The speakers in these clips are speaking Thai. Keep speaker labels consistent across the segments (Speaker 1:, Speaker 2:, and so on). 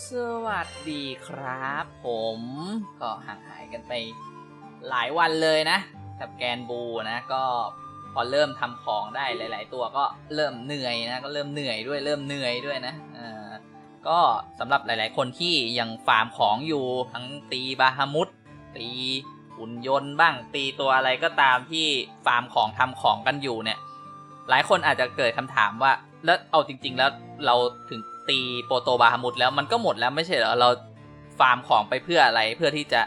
Speaker 1: สวัสดีครับ ผมก็ห่างหายกันไปหลายวันเลยนะกับแกนบูนะก็พอเริ่มทำของได้หลาย ๆ ตัวก็เริ่มเหนื่อยนะก็เริ่มเหนื่อยด้วยเริ่มเหนื่อยด้วยนะเออก็สำหรับหลาย ๆ คนที่ยังฟาร์มของอยู่ทั้งตีบาฮามุดตีหุ่นยนต์บ้างตีตัวอะไรก็ตามที่ฟาร์มของทำของกันอยู่เนี่ย หลายคนอาจจะเกิดคำถามว่าแล้วเอาจริง ๆ แล้วเราถึง ตีโปรโตบาฮามุดแล้วมันก็หมดแล้วไม่ใช่เหรอเราฟาร์มของไปเพื่ออะไรเพื่อที่จะ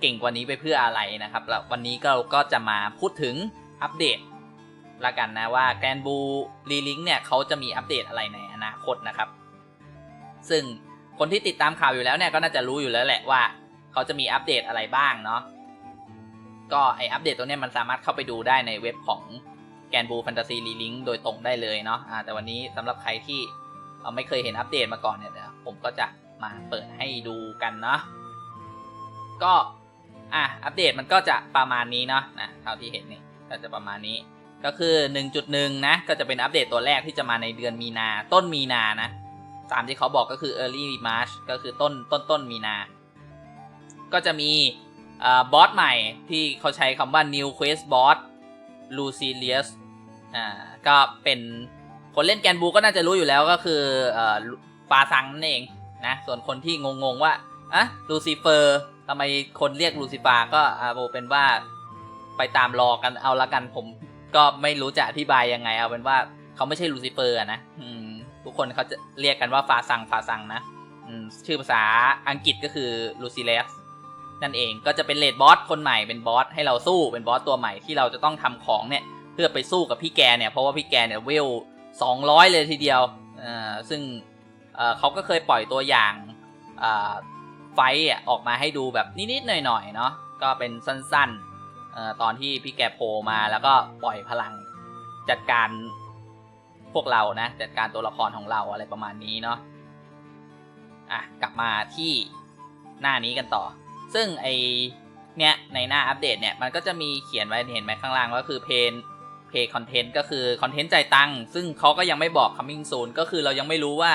Speaker 1: เก่งกว่านี้ไปเพื่ออะไรนะครับแล้ววันนี้ก็เราก็จะมาพูดถึงอัปเดตละกันนะว่าแกรนบูรีลิงเนี่ยเขาจะมีอัปเดตอะไรในอนาคตนะครับ ซึ่งคนที่ติดตามข่าวอยู่แล้วเนี่ยก็น่าจะรู้อยู่แล้วแหละว่าเขาจะมีอัปเดตอะไรบ้างเนาะก็ไออัปเดตตัวเนี้ยมันสามารถเข้าไปดูได้ในเว็บของแกนบูแฟนตาซีรีลิงโดยตรงได้เลยเนาะะแต่วันนี้สำหรับใครที่ ไม่เคยเห็นอัปเดตมาก่อนเนี่ยเดี๋ยวผมก็จะมาเปิดให้ดูกันเนาะก็อะอัปเดตมันก็จะประมาณนี้เนาะนะเท่าที่เห็นนี่ก็จะประมาณนี้ ก็คือ 1.1 นะ ก็จะเป็นอัปเดตตัวแรกที่จะมาในเดือนมีนาต้นมีนานะตามที่เขาบอกก็คือ early March ก็คือต้นต้นต้นมีนา ก็จะมีบอสใหม่ที่เขาใช้คำว่า new quest boss Lucilius อ่าก็เป็น คนเล่นแกนบูก็น่าจะรู้อยู่แล้วก็คืออ่อฟาซังนั่นเองนะ ส่วนคนที่งงๆว่าอะลูซิเฟอร์ทำไมคนเรียกลูซิฟาก็อาโบเป็นว่าไปตามรอกันเอาละกันผมก็ไม่รู้จะอธิบายยังไง เอาเป็นว่าเขาไม่ใช่ลูซิเฟอร์นะทุกคนเขาจะเรียกกันว่าฟาซังฟาซังนะชื่อภาษาอังกฤษก็คือลูซิเลสนั่นเองก็จะเป็นเลดบอสคนใหม่เป็นบอสให้เราสู้เป็นบอสตัวใหม่ที่เราจะต้องทำของเนี่ย เพื่อไปสู้กับพี่แกเนี่ยเพราะว่าพี่แกเนี่ยเวล 200 เลยทีเดียวอ่าซึ่งเขาก็เคยปล่อยตัวอย่างไฟอะออกมาให้ดูแบบนิดๆหน่อยๆเนาะก็เป็นสั้นๆอ่อตอนที่พี่แกโผล่มาแล้วก็ปล่อยพลังจัดการพวกเรานะจัดการตัวละครของเราอะไรประมาณนี้เนาะอะกลับมาที่หน้านี้กันต่อ ซึ่งไอเนี่ยในหน้าอัปเดตเนี่ยมันก็จะมีเขียนไว้เห็นไหมข้างล่างก็คือเพน Pay Content ก็คือคอนเทนต์จ่ายตังค์ซึ่งเขาก็ยังไม่บอก coming soon ก็คือเรายังไม่รู้ว่า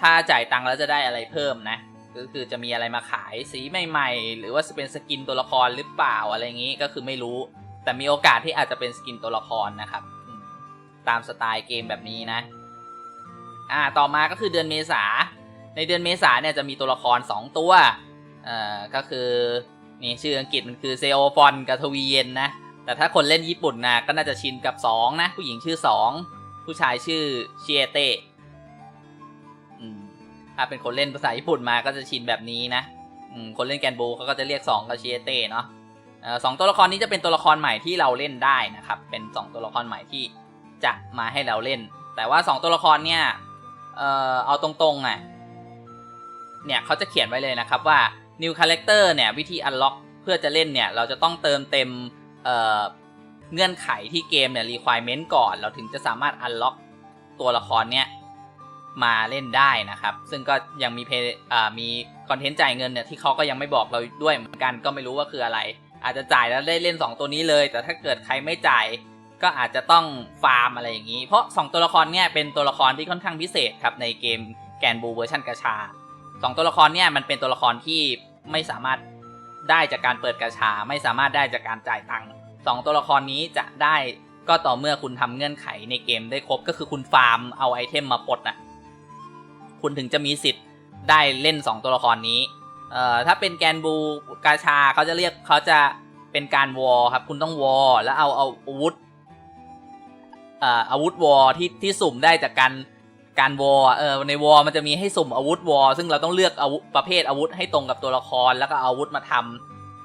Speaker 1: ถ้าจ่ายตังค์แล้วจะได้อะไรเพิ่มนะ ก็คือจะมีอะไรมาขายสีใหม่ๆ หรือว่าจะเป็นสกินตัวละครหรือเปล่าอะไรอย่างนี้ก็คือไม่รู้ แต่มีโอกาสที่อาจจะเป็นสกินตัวละครนะครับ ตามสไตล์เกมแบบนี้นะ อ่าต่อมาก็คือเดือนเมษา ในเดือนเมษาเนี่ยจะมีตัวละคร 2 ตัวเอ่อก็คือนี่ชื่ออังกฤษมันคือเซโอฟอนกับทวีเยนนะ แต่ถ้าคนเล่นญี่ปุ่นนะก็น่าจะชินกับ 2 นะ ผู้หญิงชื่อ 2 ผู้ชายชื่อเชียเตะอืมถ้าเป็นคนเล่นภาษาญี่ปุ่นมาก็จะชินแบบนี้นะคนเล่นแกนบูเขาก็จะเรียก 2 กับเชียเตะเนาะสองตัวละครนี้จะเป็นตัวละครใหม่ที่เราเล่นได้นะครับ เป็น 2 ตัวละครใหม่ที่จะมาให้เราเล่น แต่ว่า 2 ตัวละครเนี่ยเอ่อเอาตรงๆอะเนี่ยเขาจะเขียนไว้เลยนะครับว่า new character เนี่ยวิธี unlock เพื่อจะเล่นเนี่ยเราจะต้องเติมเต็ม เเงื่อนไขที่เกมเนี่ย requirement ก่อน เราถึงจะสามารถ unlock ตัวละครเนี้ยมาเล่นได้นะครับ ซึ่งก็ยังมีเพมีคอนเทนต์จ่ายเงินเนี่ยที่เขาก็ยังไม่บอกเราด้วยเหมือนกันก็ไม่รู้ว่าคืออะไร อาจจะจ่ายแล้วได้เล่น 2 ตัวนี้เลย แต่ถ้าเกิดใครไม่จ่ายก็อาจจะต้องฟาร์มอะไรอย่างนี้ เพราะ 2 ตัวละครเนี่ยเป็นตัวละครที่ค่อนข้างพิเศษครับในเกมแกนบูเวอร์ชันกาชา 2 ตัวละครเนี่ยมันเป็นตัวละครที่ไม่สามารถ ได้จากการเปิดกาชาไม่สามารถได้จากการจ่ายตังค์สองตัวละครนี้จะได้ก็ต่อเมื่อคุณทำเงื่อนไขในเกมได้ครบก็คือคุณฟาร์มเอาไอเทมมาปลดนะคุณถึงจะมีสิทธิ์ได้เล่น 2 ตัวละครนี้เอ่อถ้าเป็นแกนบูกาชาเขาจะเรียกเขาจะเป็นการวอลครับคุณต้องวอลแล้วเอาเอาอาวุธเอ่ออาวุธวอลที่ที่สุ่มได้จากการ การวอเออในวอมันจะมีให้สุ่มอาวุธวอซึ่งเราต้องเลือกอาวุธประเภทอาวุธให้ตรงกับตัวละครแล้วก็อาวุธมาท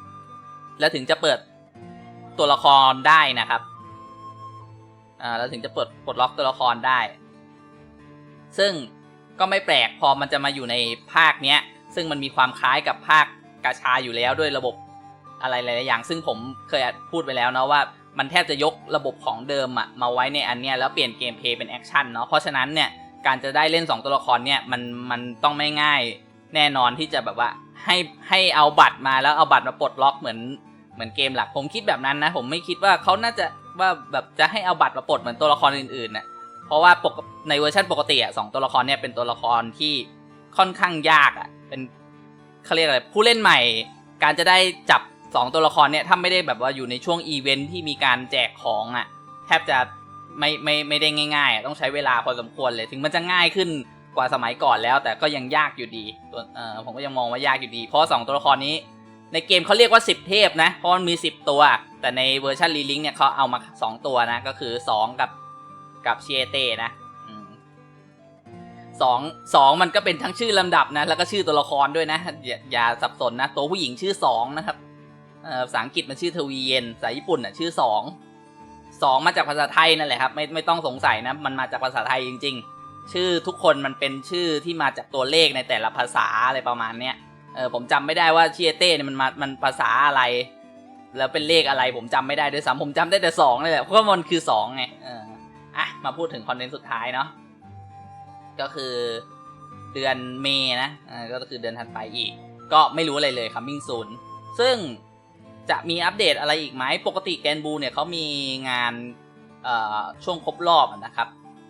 Speaker 1: ำแล้วถึงจะเปิดตัวละครได้นะครับอ่าแล้วถึงจะปลดปลดล็อกตัวละครได้ ซึ่งก็ไม่แปลกพอมันจะมาอยู่ในภาคเนี้ย ซึ่งมันมีความคล้ายกับภาคกาชาอยู่แล้วด้วยระบบอะไรหลายๆอย่าง ซึ่งผมเคยพูดไปแล้วเนาะว่ามันแทบจะยกระบบของเดิมอะมาไว้ในอันเนี้ยแล้วเปลี่ยนเกมเพลย์เป็นแอคชั่นเนาะเพราะฉะนั้นเนี่ย การจะได้เล่น 2 ตัวละครเนี่ยมันมันต้องไม่ง่ายแน่นอนที่จะแบบว่าให้ให้เอาบัตรมาแล้วเอาบัตรมาปลดล็อกเหมือนเหมือนเกมหลักผมคิดแบบนั้นนะผมไม่คิดว่าเขาน่าจะว่าแบบจะให้เอาบัตรมาปลดเหมือนตัวละครอื่นๆนะเพราะว่าปกในเวอร์ชันปกติอะสองตัวละครเนี่ยเป็นตัวละครที่ค่อนข้างยากอะเป็นเขาเรียกอะไรผู้เล่นใหม่ การจะได้จับสองตัวละครเนี่ยถ้าไม่ได้แบบว่าอยู่ในช่วงอีเวนท์ที่มีการแจกของอะแทบจะ ไม่ไม่ไม่ได้ง่ายๆ ต้องใช้เวลาพอสมควรเลยถึงมันจะง่ายขึ้นกว่าสมัยก่อนแล้ว แต่ก็ยังยากอยู่ดีตัวเออผมก็ยังมองว่ายากอยู่ดี เพราะสองตัวละครนี้ ในเกมเขาเรียกว่า 10 เทพนะ เพราะมันมี 10 ตัว แต่ในเวอร์ชันรีลิงเนี่ยเขาเอามา 2 ตัวนะ ก็คือ 2 กับกับเชียเต้นะสองสองมันก็เป็นทั้งชื่อลำดับนะ แล้วก็ชื่อตัวละครด้วยนะ อย่าอย่าสับสนนะ ตัวผู้หญิงชื่อ2นะครับอ่อภาษาอังกฤษมันชื่อทวีเย็นภาษาญี่ปุ่นอะชื่อ2 2 มาจากภาษาไทยนั่นแหละครับไม่ไม่ต้องสงสัยนะมันมาจากภาษาไทยจริง ๆ ชื่อทุกคนมันเป็นชื่อที่มาจากตัวเลขในแต่ละภาษาอะไรประมาณเนี้ยเออผมจำไม่ได้ว่าเชียเต้เนี่ยมันมามันภาษาอะไร แล้วเป็นเลขอะไรผมจำไม่ได้ด้วยซ้ำผมจำได้แต่สองนี่แหละเพราะมันคือสองไงเอออะมาพูดถึงคอนเทนต์สุดท้ายเนาะก็คือเดือนเมย์นะก็คือเดือนถัดไปอีก ก็ไม่รู้อะไรเลย coming soon ซึ่ง จะมีอัปเดตอะไรอีกไหมปกติแกนบูเนี่ยเขามีงานช่วงครบรอบนะครับ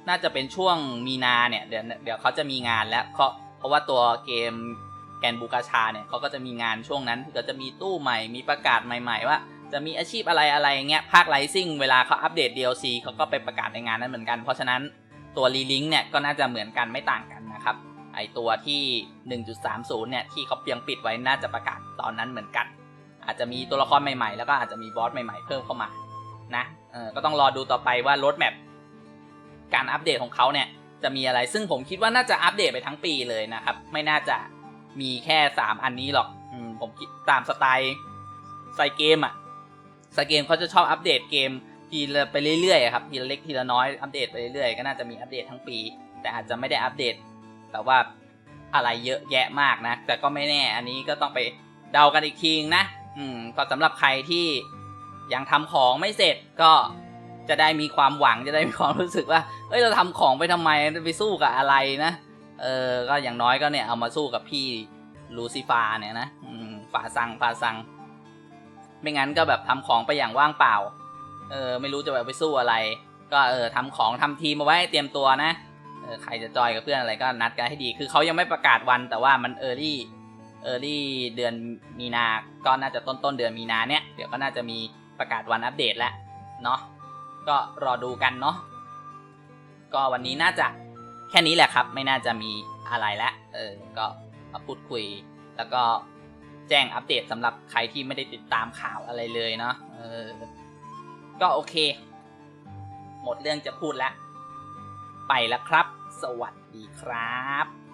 Speaker 1: น่าจะเป็นช่วงมีนาเนี่ยเดี๋ยวเดี๋ยวเขาจะมีงานแล้วเพราะเพราะว่าตัวเกมแกนบูกาชาเนี่ยเขาก็จะมีงานช่วงนั้นก็จะมีตู้ใหม่มีประกาศใหม่ ๆ ว่า จะมีอาชีพอะไรอะไรเงี้ยภาคไลซิ่งเวลาเขาอัปเดต DLC เขาก็ไปประกาศในงานนั้นเหมือนกันเพราะฉะนั้นตัวรีลิงเนี่ยก็น่าจะเหมือนกันไม่ต่างกันนะครับไอตัวที่ 1.30เนี่ยที่เขาเพียงปิดไว้น่าจะประกาศตอนนั้นเหมือนกัน อาจจะมีตัวละครใหม่ๆ แล้วก็อาจจะมีบอสใหม่ๆ เพิ่มเข้ามานะเออก็ต้องรอดูต่อไปว่ารถแมพการอัปเดตของเขาเนี่ยจะมีอะไร ซึ่งผมคิดว่าน่าจะอัปเดตไปทั้งปีเลยนะครับ ไม่น่าจะมีแค่ 3 อันนี้หรอกอืมผมคิดตามสไตล์ไซเกมอะไซเกมเขาจะชอบอัปเดตเกมทีละไปเรื่อยๆครับทีละเล็กทีละน้อยอัปเดตไปเรื่อยๆก็น่าจะมีอัปเดตทั้งปี แต่อาจจะไม่ได้อัปเดตแต่ว่าอะไรเยอะแยะมากนะ แต่ก็ไม่แน่อันนี้ก็ต้องไปเดากันอีกทีนะ อืมก็สำหรับใครที่ยังทำของไม่เสร็จก็จะได้มีความหวังจะได้มีความรู้สึกว่า เอ้ยเราทำของไปทำไมไปสู้กับอะไรนะ เออ ก็อย่างน้อยก็เนี่ยเอามาสู้กับพี่ลูซิฟาเนี่ยนะอืมฝาซังฝาซัง ไม่งั้นก็แบบทำของไปอย่างว่างเปล่า เออ ไม่รู้จะแบบไปสู้อะไร ก็เออทำของทำทีมาไว้เตรียมตัวนะ เออใครจะจอยกับเพื่อนอะไรก็นัดกันให้ดี คือเขายังไม่ประกาศวันแต่ว่ามันเออร์ลี่ เออร์ลี่เดือนมีนา ก็น่าจะต้นต้นเดือนมีนาเนี่ย เดี๋ยวก็น่าจะมีประกาศวันอัปเดตแล้วเนาะ ก็รอดูกันเนาะ ก็วันนี้น่าจะแค่นี้แหละครับ ไม่น่าจะมีอะไรแล้วเออ ก็มาพูดคุย แล้วก็แจ้งอัปเดตสำหรับใครที่ไม่ได้ติดตามข่าวอะไรเลยเนาะ เออ ก็โอเค หมดเรื่องจะพูดแล้ว ไปแล้วครับ สวัสดีครับ